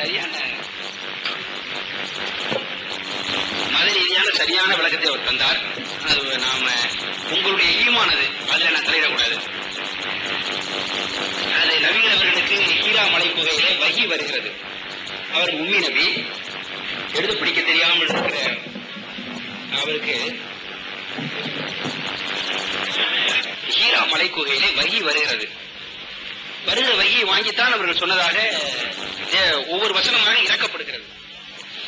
சரியான மத ரீதியான சரியான விளக்கத்தை அவர் தந்தார். அது நாம உங்களுடைய ஈமானது அதுல நான் தலையிடக்கூடாது. அது நவீன அவர்களுக்கு ஹீரா மலைப்புகையிலே வகி வருகிறது. அவர் உம்மி நபி எழுத பிடிக்க தெரியாமல் இருக்கிற அவருக்கு ஹீரா மலை குகையிலே வகி வருகிறது. வருகிற வகியை வாங்கித்தான் அவர்கள் சொன்னதாக ஒவ்வொரு வசனமாக இறக்கப்படுகிறது.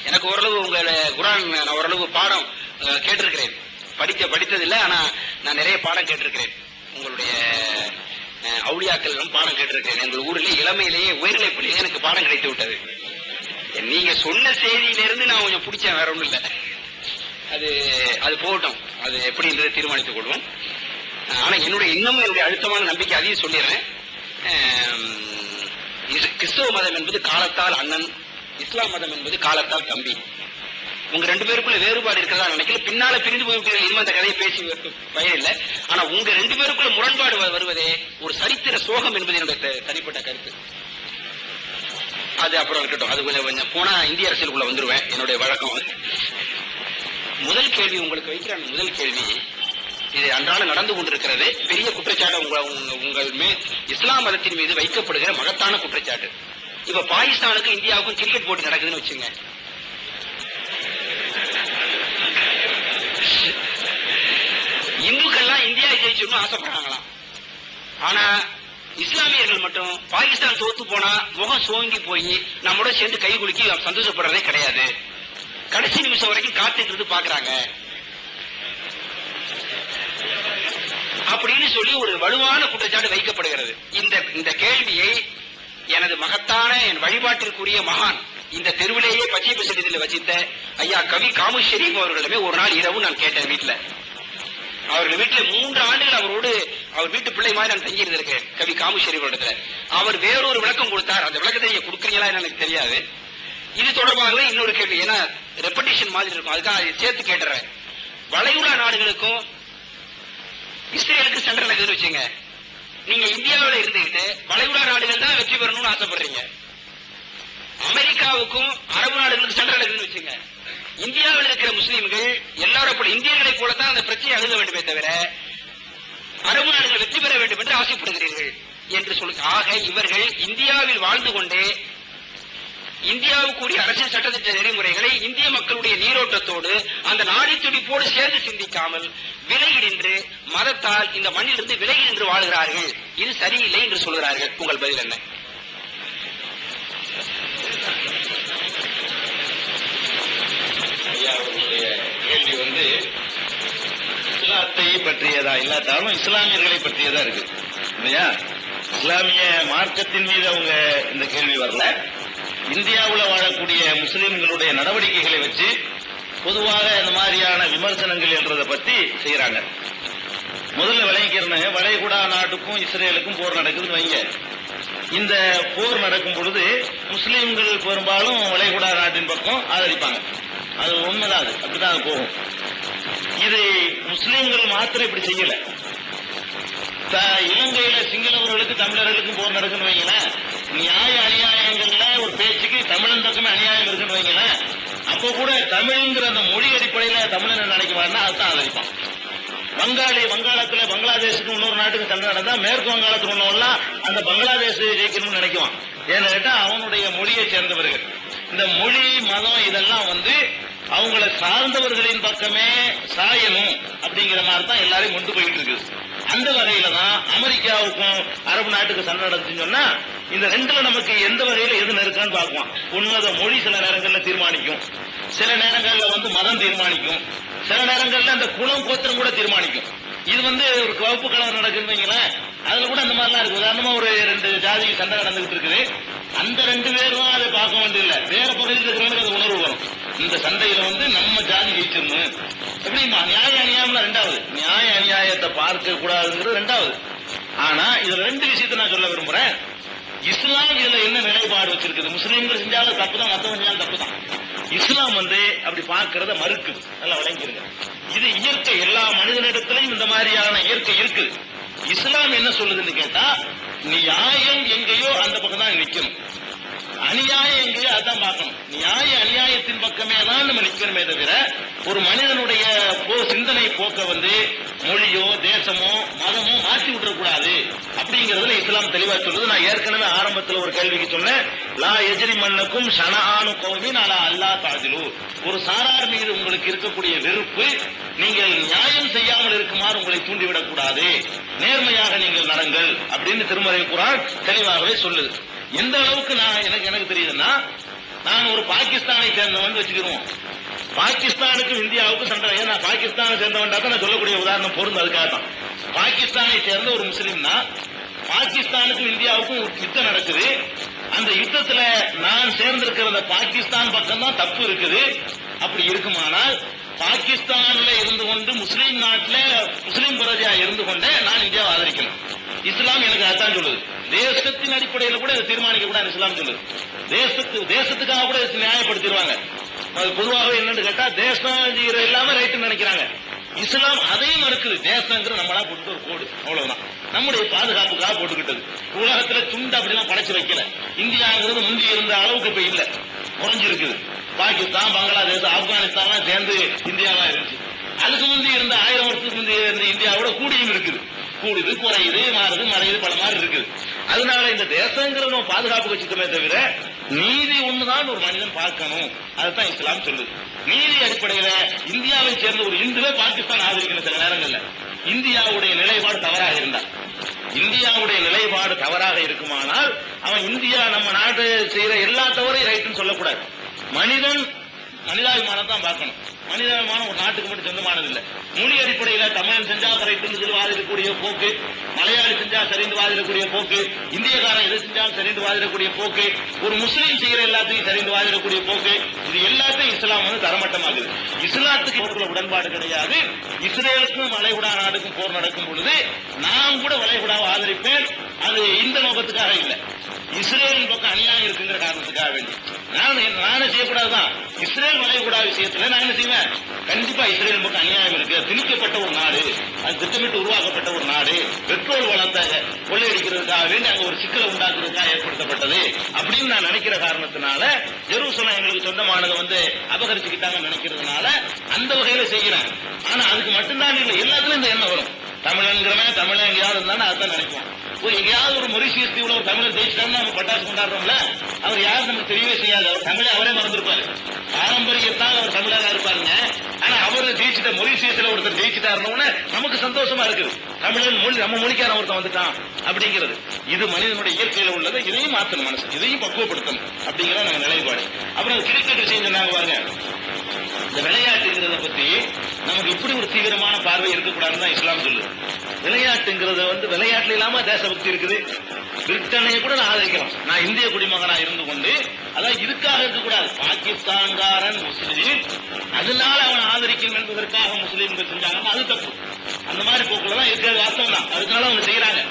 எனக்கு ஓரளவு உங்களை குரான் நான் ஓரளவு பாடம் கேட்டிருக்கிறேன். படிக்க படித்ததில்லை ஆனால் நான் நிறைய பாடம் கேட்டிருக்கிறேன். உங்களுடைய அஹ், பாடம் கேட்டிருக்கிறேன். எங்கள் ஊரில் இளமையிலேயே உயர்நிலை பள்ளியிலே எனக்கு பாடம் கிடைத்து விட்டது. நீங்க சொன்ன செய்தியிலிருந்து நான் கொஞ்சம் பிடிச்சேன் வேற ஒன்றும் இல்லை. அது அது போகட்டும். அது எப்படின்றதை தீர்மானித்துக் கொள்வோம். ஆனா என்னுடைய இன்னமும் என்னுடைய அழுத்தமான நம்பிக்கை அதையும் சொல்லிடுறேன். கிறிஸ்தவ மதம் என்பது காலத்தால் அண்ணன் இஸ்லாம் மதம் என்பது காலத்தால் தம்பி. உங்க ரெண்டு பேருக்குள்ள வேறுபாடு இருக்கிறதா நினைக்கல. பின்னால பிரிந்து போய்விட்டீர்கள் இனிமே அந்த கதையை பேசி பயன் இல்லை ஆனா உங்க ரெண்டு பேருக்குள்ள முரண்பாடு வ- வருவதே ஒரு சரித்திர சோகம் என்பது என்னுடைய தனிப்பட்ட கருத்து. அது அப்புறம் இருக்கட்டும். அது கொஞ்சம் போனா இந்திய அரசியலுக்குள்ள வந்துருவேன். என்னுடைய வழக்கம். முதல் கேள்வி உங்களுக்கு வைக்கிற முதல் கேள்வி இது அன்றாடம் நடந்து கொண்டிருக்கிறது. பெரிய குற்றச்சாட்டு உங்க உங்கள் மேல் இஸ்லாம் மதத்தின் மீது வைக்கப்படுகிற மகத்தான குற்றச்சாட்டு. இப்ப பாகிஸ்தானுக்கும் இந்தியாவுக்கும் கிரிக்கெட் போட்டி நடக்குதுன்னு வச்சுங்க. இந்துக்கள்லாம் இந்தியா ஜெயிச்சோம்னு ஆசைப்படுறாங்களாம் ஆனா இஸ்லாமியர்கள் மட்டும் பாகிஸ்தான் தோத்து போனா முகம் சோங்கி போய் நம்மோட சேர்ந்து கை குலுக்கி சந்தோஷப்படுறதே கிடையாது. கடைசி நிமிஷம் வரைக்கும் காத்துட்டு இருந்து பாக்குறாங்க அப்படின்னு சொல்லி ஒரு வலுவான குற்றச்சாட்டு வைக்கப்படுகிறது. இந்த இந்த கேள்வியை எனது மகத்தான என் வழிபாட்டிற்குரிய மகான் இந்த தெருவிலேயே பச்சை பசத்தில் வசித்த ஐயா கவி காமு அவர்களிடமே ஒரு நாள் இரவு நான் கேட்டேன் வீட்டுல அவர்கள் வீட்டுல மூன்று ஆண்டுகள் அவரோடு அவர் வீட்டு பிள்ளை மாதிரி நான் தங்கி இருந்திருக்கேன் கவி காமு இடத்துல அவர் வேறொரு விளக்கம் கொடுத்தார். அந்த விளக்கத்தை நீங்க கொடுக்குறீங்களா எனக்கு தெரியாது. இது தொடர்பாகவே இன்னொரு கேள்வி. ஏன்னா ரெப்படிஷன் மாதிரி இருக்கும். அதுக்காக அதை சேர்த்து கேட்டுறேன். வளைகுடா நாடுகளுக்கும் இஸ்ரேலுக்கு சண்டை நடக்குதுன்னு வச்சுங்க. நீங்க இந்தியாவில் இருந்துகிட்டு வளைகுடா நாடுகள் தான் வெற்றி பெறணும்னு ஆசைப்படுறீங்க. அமெரிக்காவுக்கும் அரபு நாடுகளுக்கு சண்டை நடக்குதுன்னு வச்சுங்க. இந்தியாவில் இருக்கிற முஸ்லீம்கள் எல்லாரும் போல இந்தியர்களை போல தான் அந்த பிரச்சனையை அணுக வேண்டுமே தவிர அரபு நாடுகள் வெற்றி பெற வேண்டும் என்று ஆசைப்படுகிறீர்கள் என்று சொல்லுங்க ஆக இவர்கள் இந்தியாவில் வாழ்ந்து கொண்டே இந்தியாவுக்குரிய அரசியல் சட்டத்திட்ட நெறிமுறைகளை இந்திய மக்களுடைய நீரோட்டத்தோடு அந்த நாடி துடிப்போடு சேர்ந்து சிந்திக்காமல் விலகிடின்று மதத்தால் இந்த மண்ணிலிருந்து விலகிடின்று வாழ்கிறார்கள். இது சரியில்லை என்று சொல்கிறார்கள். உங்கள் பதில் என்ன? கேள்வி வந்து இஸ்லாத்தை பற்றியதா? இல்லாட்டாலும் இஸ்லாமியர்களை பற்றியதா இருக்கு. இல்லையா? இஸ்லாமிய மார்க்கத்தின் மீது அவங்க இந்த கேள்வி வரல. இந்தியாவில் வாழக்கூடிய முஸ்லீம்களுடைய நடவடிக்கைகளை வச்சு பொதுவாக இந்த மாதிரியான விமர்சனங்கள் என்றதை பத்தி செய்யறாங்க முதல்ல விளங்கிக்கிறேன்னு வளைகுடா நாட்டுக்கும் இஸ்ரேலுக்கும் போர் நடக்குதுன்னு வைங்க. இந்த போர் நடக்கும் பொழுது முஸ்லீம்கள் பெரும்பாலும் வளைகுடா நாட்டின் பக்கம் ஆதரிப்பாங்க. அது உண்மைதான் அது அப்படிதான் அது போகும். இது முஸ்லீம்கள் மாத்திரம் இப்படி செய்யல. த- இலங்கையில சிங்களவர்களுக்கு தமிழர்களுக்கும் போர் நடக்குன்னு வைங்களேன். நியாய அநியாயங்கள்ல ஒரு பேச்சுக்கு தமிழன் பக்கமே அநியாயம் இருக்குன்னு வைங்களேன் அப்போ கூட தமிழ்ங்கிற அந்த மொழி அடிப்படையில தமிழன் நினைக்குவாருன்னா அதுதான் ஆதரிப்பான். வங்காளி வங்காளத்துல பங்களாதேஷுக்கு இன்னொரு நாட்டுக்கு சண்டை நடந்தா மேற்கு வங்காளத்துக்கு உள்ளவெல்லாம் அந்த பங்களாதேஷ் ஜெயிக்கணும்னு நினைக்குவான். ஏன்னு கேட்டா அவனுடைய மொழியை சேர்ந்தவர்கள். இந்த மொழி மதம் இதெல்லாம் வந்து அவங்கள சார்ந்தவர்களின் பக்கமே சாயணும் அப்படிங்கிற மாதிரி தான் எல்லாரையும் கொண்டு போயிட்டு இருக்குது. அந்த வகையில தான் அமெரிக்காவுக்கும் அரபு நாட்டுக்கு சண்டை நடந்துச்சுன்னு சொன்னா இந்த ரெண்டுல நமக்கு எந்த வகையில எது நெருக்கான்னு பார்க்கலாம். உண்மத மொழி சில நேரங்கள்ல தீர்மானிக்கும். சில நேரங்கள்ல வந்து மதம் தீர்மானிக்கும். சில நேரங்கள்ல அந்த குலம் கோத்திரம் கூட தீர்மானிக்கும். இது வந்து ஒரு வகுப்பு கலவரம் நடக்குதுங்களா அதுல கூட அந்த மாதிரிலாம் இருக்கு. உதாரணமா ஒரு ரெண்டு ஜாதிக்கு சண்டை நடந்துகிட்டு இருக்குது. அந்த ரெண்டு பேரும் அதை பார்க்க வேண்டியதில்லை. வேற பகுதியில் இருக்கிறவங்களுக்கு அது உணர்வு வரும். இந்த சண்டையில வந்து நம்ம ஜாதி ஜெயிச்சிடணும். எப்படிமா நியாய அநியாயம்னா ரெண்டாவது. நியாய அநியாயத்தை பார்க்க கூடாதுங்கிறது ரெண்டாவது. ஆனா இதுல ரெண்டு விஷயத்தை நான் சொல்ல விரும்புறேன். இஸ்லாம் இதுல என்ன நிலைப்பாடு வச்சிருக்குது? முஸ்லீம்கள் செஞ்சாலும் தப்பு தான் மத்தவங்க செஞ்சாலும் தப்பு தான் இஸ்லாம் வந்து அப்படி பார்க்கறத மறுக்குது. நல்லா விளங்கிருங்க. இது இயற்கை எல்லா மனிதனிடத்திலையும் இந்த மாதிரியான இயற்கை இருக்குது இஸ்லாம் என்ன சொல்லுதுன்னு கேட்டா நியாயம் எங்கேயோ அந்த பக்கம் தான் நிற்கணும் அநியாயம் அதான் பார்க்கணும். நியாய அநியாயத்தின் பக்கமே தான் நம்ம நிற்கணுமே தவிர ஒரு மனிதனுடைய போ சிந்தனை போக்க வந்து மொழியோ தேசமோ மதமோ மாற்றி விட்டுறக்கூடாது அப்படிங்கறதுல இஸ்லாம் தெளிவா சொல்றது நான் ஏற்கனவே ஆரம்பத்தில் ஒரு கேள்விக்கு சொன்னேன். லா எஜிரி மன்னக்கும் ஷனானு கௌமின் நான் அல்லா தாஜிலு. ஒரு சாரார் மீது உங்களுக்கு இருக்கக்கூடிய வெறுப்பு நீங்கள் நியாயம் செய்யாமல் இருக்குமாறு உங்களை தூண்டிவிடக்கூடாது. நேர்மையாக நீங்கள் நடங்கள் அப்படின்னு திருமறை குரான் தெளிவாகவே சொல்லுது. எந்த அளவுக்கு நான் எனக்கு எனக்கு தெரியுதுன்னா நான் ஒரு பாகிஸ்தானை சேர்ந்தவன் வச்சுக்கிறோம். பாகிஸ்தானுக்கும் இந்தியாவுக்கும் சண்டை. ஏன்னா பாகிஸ்தானை சேர்ந்தவன்டா தான் நான் சொல்லக்கூடிய உதாரணம் பொருந்து அதுக்காக தான் பாகிஸ்தானை சேர்ந்த ஒரு முஸ்லீம்னா பாகிஸ்தானுக்கும் இந்தியாவுக்கும் ஒரு யுத்தம் நடக்குது. அந்த யுத்தத்துல நான் சேர்ந்திருக்கிற பாகிஸ்தான் பக்கம் தான் தப்பு இருக்குது. அப்படி இருக்குமானால் பாகிஸ்தான்ல இருந்து கொண்டு முஸ்லீம் நாட்டில் முஸ்லீம் பிரஜையா இருந்து கொண்டே நான் இந்தியாவை ஆதரிக்கணும். இஸ்லாம் எனக்கு அதான் சொல்லுது. தேசத்தின் அடிப்படையில் கூட தீர்மானிக்க கூடாது இஸ்லாம் சொல்லுது. தேசத்து தேசத்துக்காக கூட இதை நியாயப்படுத்திடுவாங்க. அது பொதுவாகவே என்னன்னு கேட்டா தேசம் இல்லாம ரைட்டுன்னு நினைக்கிறாங்க. இஸ்லாம் அதையும் மறுக்குது. தேசங்கிற நம்மளா போட்டு ஒரு கோடு. அவ்வளவுதான். நம்முடைய பாதுகாப்புக்காக போட்டுக்கிட்டது. உலகத்துல துண்டு அப்படிலாம் படைச்சு வைக்கல. இந்தியாங்கிறது முந்தி இருந்த அளவுக்கு இப்ப இல்ல. குறைஞ்சிருக்குது. பாகிஸ்தான் பங்களாதேஷ் ஆப்கானிஸ்தான் சேர்ந்து இந்தியாவா இருந்துச்சு. அதுக்கு முந்தி இருந்த ஆயிரம் வருஷத்துக்கு முந்தி இருந்த இந்தியாவோட கூடியும் இருக்குது. கூடுது குறையுது மாறுது மறையுது பல மாதிரி இருக்குது. அதனால இந்த தேசங்கிறத நம்ம பாதுகாப்பு வச்சுக்கமே தவிர நீதி ஒண்ணுதான் ஒரு மனிதன் பார்க்கணும். அதுதான் இஸ்லாம் சொல்லுது. நீதி அடிப்படையில இந்தியாவை சேர்ந்த ஒரு இந்துவே பாகிஸ்தான் ஆதரிக்கிற சில நேரங்கள்ல. இந்தியாவுடைய நிலைப்பாடு தவறாக இருந்தா இந்தியாவுடைய நிலைப்பாடு தவறாக இருக்குமானால் அவன் இந்தியா நம்ம நாடு செய்யற எல்லா தவறையும் ரைட்டுன்னு சொல்லக்கூடாது. மனிதன் மனிதாபிமானம் தான் பார்க்கணும். மனிதாபிமானம் ஒரு நாட்டுக்கு மட்டும் சொந்தமானது இல்லை. மொழி அடிப்படையில் தமிழன் செஞ்சா கரைட்டுன்னு சொல்லி வாதிடக்கூடிய போக்கு மலையாளி செஞ்சா சரிந்து வாதிடக்கூடிய போக்கு இந்தியக்காரன் எது செஞ்சாலும் சரிந்து வாதிடக்கூடிய போக்கு ஒரு முஸ்லீம் செய்யற எல்லாத்தையும் சரிந்து வாதிடக்கூடிய போக்கு இது எல்லாத்தையும் இஸ்லாம் வந்து தரமட்டமாகுது இஸ்லாத்துக்கு போக்குல உடன்பாடு கிடையாது. இஸ்ரேலுக்கும் வளைகுடா நாடுக்கும் போர் நடக்கும் பொழுது நான் கூட வளைகுடாவை ஆதரிப்பேன். அது இந்த நோக்கத்துக்காக இல்லை. இஸ்ரேலின் பக்கம் அநியாயம் இருக்குங்கிற காரணத்துக்காக வேண்டி. நான் நானே செய்யக்கூடாதுதான். இஸ்ரேல் வளைகுடா விஷயத்துல நான் என்ன செய்வேன்? கண்டிப்பா இஸ்ரேல் பக்கம் அநியாயம் இருக்கு. திணிக்கப்பட்ட ஒரு நாடு அது திட்டமிட்டு உருவாக்கப்பட்ட ஒரு நாடு பெட்ரோல் வளத்தை கொள்ளையடிக்கிறதுக்காக வேண்டி அங்க ஒரு சிக்கலை உண்டாக்குறதுக்காக ஏற்படுத்தப்பட்டது அப்படின்னு நான் நினைக்கிற காரணத்தினால ஜெருசலம் எங்களுக்கு சொந்தமானதை வந்து அபகரிச்சுக்கிட்டாங்கன்னு நினைக்கிறதுனால அந்த வகையில செய்கிறேன். ஆனா அதுக்கு மட்டும்தான் இல்லை எல்லாத்துலயும் இந்த எண்ணம் வரும். தமிழன்கிறவன் தமிழன் எங்கேயாவது இருந்தாலும் அதான் நினைப்போம். ஒரு எங்கேயாவது ஒரு மொரிஷியஸ் தீவுல ஒரு தமிழர் ஜெயிச்சிட்டாருன்னா நம்ம பட்டாசு கொண்டாடுறோம்ல? அவர் யாரும் நமக்கு தெரியவே செய்யாது. அவர் தமிழை அவரே மறந்துருப்பாரு. பாரம்பரியத்தால் அவர் தமிழராக இருப்பாருங்க. ஆனா அவர் ஜெயிச்சிட்ட மொரிஷியஸ்ல ஒருத்தர் ஜெயிச்சிட்டாருன்னு நமக்கு சந்தோஷமா இருக்குது. தமிழன் மொழி நம்ம மொழிக்காரன் ஒருத்தன் வந்துட்டான் அப்படிங்கிறது. இது மனிதனுடைய இயற்கையில உள்ளதை இதையும் மாத்தணும் மனசு. இதையும் பக்குவப்படுத்தணும் அப்படிங்கிற நம்ம நிலைப்பாடு. அப்புறம் கிரிக்கெட் விஷயம் சொன்னாங்க பாருங்க. இந்த விளையாட்டுங்கிறத பத்தி நமக்கு இப்படி ஒரு தீவிரமான பார்வை இருக்கக்கூடாதுன்னு தான் இஸ்லாம் சொல்லுது. விளையாட்டுங்கிறத வந்து விளையாட்டுல இல்லாம தேசபக்தி இருக்குது. பிரிட்டனை கூட நான் ஆதரிக்கலாம் நான் இந்திய குடிமகனா இருந்து கொண்டு அதான் இதுக்காக இருக்கக்கூடாது. பாகிஸ்தான்காரன் முஸ்லீம். அதனால அவன் ஆதரிக்கணும் என்பதற்காக முஸ்லீம்கள் செஞ்சாங்கன்னா அது தப்பு. அந்த மாதிரி போக்குல தான் இருக்கிறது வாஸ்தவம் தான் அதுக்காக அவங்க செய்யறாங்க.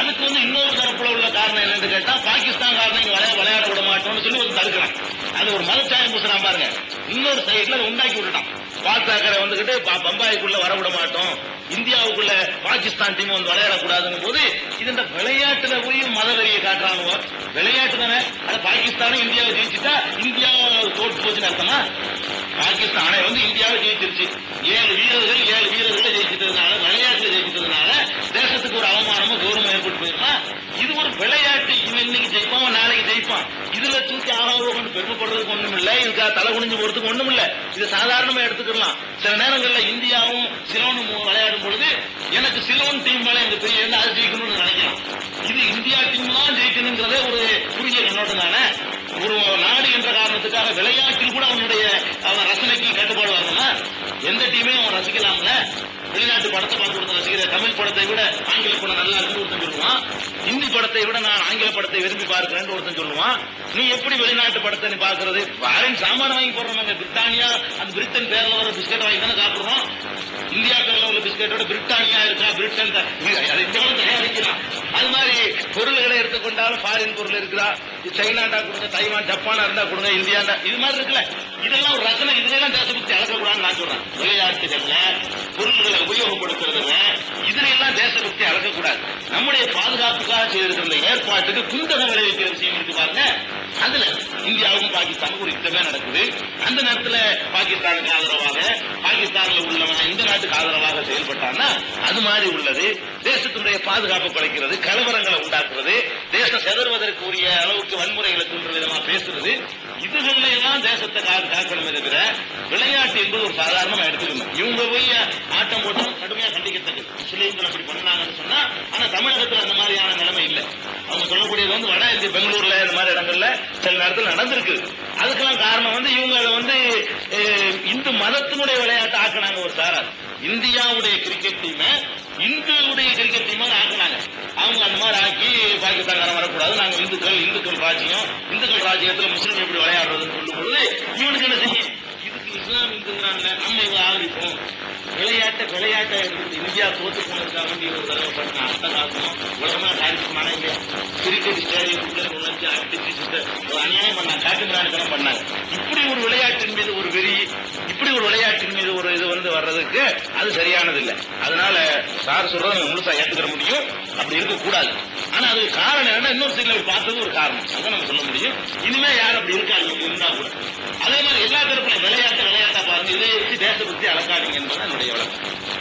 அதுக்கு வந்து இன்னொரு தரப்புல உள்ள காரணம் என்னன்னு கேட்டா பாகிஸ்தான் காரணம் இங்க விளையாட விளையாட விட மாட்டோம்னு சொல்லி வந்து தடுக்கிறான் அது ஒரு மதச்சாயம் பூசுறான் பாருங்க. இன்னொரு சைட்ல அதை உண்டாக்கி விட்டுட்டான். பால்தாக்கரை வந்துகிட்டு ப- பம்பாய்க்குள்ள வர விட மாட்டோம். இந்தியாவுக்குள்ள பாகிஸ்தான் டீம் வந்து விளையாடக்கூடாதுங்கும் போது இது இந்த விளையாட்டுல போய் மதவெறியை காட்டுறானுவோ? விளையாட்டு தானே. அது பாகிஸ்தானும் இந்தியாவை ஜெயிச்சுட்டா இந்தியா தோற்று போச்சுன்னு அர்த்தமா? பாகிஸ்தானை வந்து இந்தியாவை ஜெயிச்சிருச்சு. ஏழு வீரர்கள் ஏழு வீரர்களை ஜெயிச்சிட்டதுனால விளையாட்டுல ஜெயிச்சிட்டு பெருமைப்படுறதுக்கு ஒண்ணும் இல்ல. இதுக்காக தலை குனிஞ்சு போறதுக்கு ஒண்ணும் இல்ல. இது சாதாரணமா எடுத்துக்கலாம். சில நேரங்கள்ல இந்தியாவும் சிலோனும் விளையாடும் பொழுது எனக்கு சிலோன் டீம் மேல எங்க பெரிய அது ஜெயிக்கணும்னு நினைக்கலாம். இது இந்தியா டீம் தான் ஜெயிக்கணுங்கிறதே ஒரு குறுகிய கண்ணோட்டம் தானே ஒரு நாடு என்ற காரணத்துக்காக விளையாட்டில் கூட அவனுடைய அவன் ரசனைக்கு கட்டுப்பாடு வரணும்னா எந்த டீமையும் அவன் ரசிக்கலாம்ல. வெளிநாட்டு படத்தை பார்த்து கொடுத்த ரசிக்கிற தமிழ் படத்தை விட ஆங்கில படம் நல்லா இருக்குன்னு ஒருத்தன் சொல்லுவான். இந்தி படத்தை விட நான் ஆங்கில படத்தை விரும்பி பார்க்கிறேன்னு ஒருத்தன் சொல்லுவான். நீ எப்படி வெளிநாட்டு படத்தை நீ பாக்குறது வாரின் சாமான வாங்கி போடுறோம் பிரிட்டானியா அந்த பிரிட்டன் பேர்ல வர பிஸ்கட் வாங்கி தானே சாப்பிடுறோம். இந்தியா பேர்ல உள்ள பிஸ்கட்டோட பிரிட்டானியா இருக்கா? பிரிட்டன் த- இந்தியாவில் தயாரிக்கலாம். அது மாதிரி பொருள்களை எடுத்துக்கொண்டாலும் ஃபாரின் பொருள் இருக்கிறா சைனாண்டா கொடுங்க தைவான் ஜப்பானா இருந்தா கொடுங்க இந்தியாண்டா. இது மாதிரி இருக்குல்ல. இதெல்லாம் ஒரு ரசனை இதுல எல்லாம் தேசபக்தி அளக்கக்கூடாதுன்னு நான் சொல்றேன். விளையாட்டுகள்ல பொருள்களை உபயோகப்படுத்துறதுல இதுலாம் எல்லாம் தேசபக்தி அளக்கக்கூடாது நம்முடைய பாதுகாப்புக்காக செய்திருக்கிற ஏற்பாட்டுக்கு குந்தகம் விளைவிக்கிற விஷயம் இருக்கு பாருங்க. அதுல இந்தியாவுக்கும் பாகிஸ்தானுக்கும் ஒரு யுத்தமே நடக்குது. அந்த நேரத்துல பாகிஸ்தானுக்கு ஆதரவாக பாகிஸ்தான்ல உள்ளவன் இந்த நாட்டுக்கு ஆதரவாக செயல்பட்டான்னா அது மாதிரி உள்ளது. தேசத்தினுடைய பாதுகாப்பு குறைக்கிறது கலவரங்களை உண்டாக்குறது தேசம் செதறுவதற்கு உரிய அளவுக்கு வன்முறைகளை தூண்டுற விதமா பேசுறது. இதுகள்ல எல்லாம் தேசத்தை கா- இருக்கிற விளையாட்டு என்பது ஒரு சாதாரணமா எடுத்துக்கணும். இவங்க போய் ஆட்டம் போட்டும் கடுமையா கண்டிக்கத்தக்கது முஸ்லீம்கள் அப்படி பண்ணாங்கன்னு சொன்னா ஆனா தமிழகத்துல அந்த மாதிரியான நிலைமை இல்லை. அவங்க சொல்லக்கூடியது வந்து வட இந்திய பெங்களூர்ல இந்த மாதிரி இடங்கள்ல சில நேரத்தில் நடந்திருக்கு. அதுக்கெல்லாம் காரணம் வந்து இவங்க அதை வந்து இந்து மதத்தினுடைய விளையாட்டு ஆக்குனாங்க ஒரு சாரார் இந்தியாவுடைய கிரிக்கெட் டீமை இந்துவுடைய கிரிக்கெட் டீமா ஆக்குனாங்க அவங்க அந்த மாதிரி ஆக்கி பாகிஸ்தான்காரன் வரக்கூடாது நாங்க இந்துக்கள் இந்துக்கள் ராஜ்யம் இந்துக்கள் ராஜ்யத்துல முஸ்லீம் எப்படி விளையாடுறதுன்னு சொல்லும் பொழுது இவனுக்கு என்ன செய்யும்? இதுக்கு இஸ்லாம் இந்துங்கிறாங்க நம்ம இவங்க ஆதரிப்போம். விளையாட்டை விளையாட்டை இந்தியா தோத்து போனதுக்காக வேண்டி ஒரு தடவை பண்ண அட்டகாசம் உலகமா காரியமான இல்லையா கிரிக்கெட் ஸ்டேடியம் நுழைஞ்சு அடிச்சு ஒரு அநியாயம் பண்ணாங்க காட்டு பண்ணாங்க. இப்படி ஒரு விளையாட்டின் மீது ஒரு வெறி இப்படி ஒரு விளையாட்டின் மீது ஒரு இது வந்து வர்றதுக்கு அது சரியானது இல்லை அதனால சார் சொல்றதை முழுசா ஏத்துக்கிற முடியும். அப்படி இருக்கக்கூடாது. ஆனா அதுக்கு காரணம் என்னன்னா இன்னொரு சைட்ல பார்த்தது ஒரு காரணம். அதான் நம்ம சொல்ல முடியும். இனிமே யார் அப்படி இருக்காது இருந்தா கூட. அதே மாதிரி எல்லா தரப்புல விளையாட்டு விளையாட்டா பாருங்க இதை வச்சு தேசபக்தி அளக்காதீங்க என்பது என்னுடைய வழக்கம்.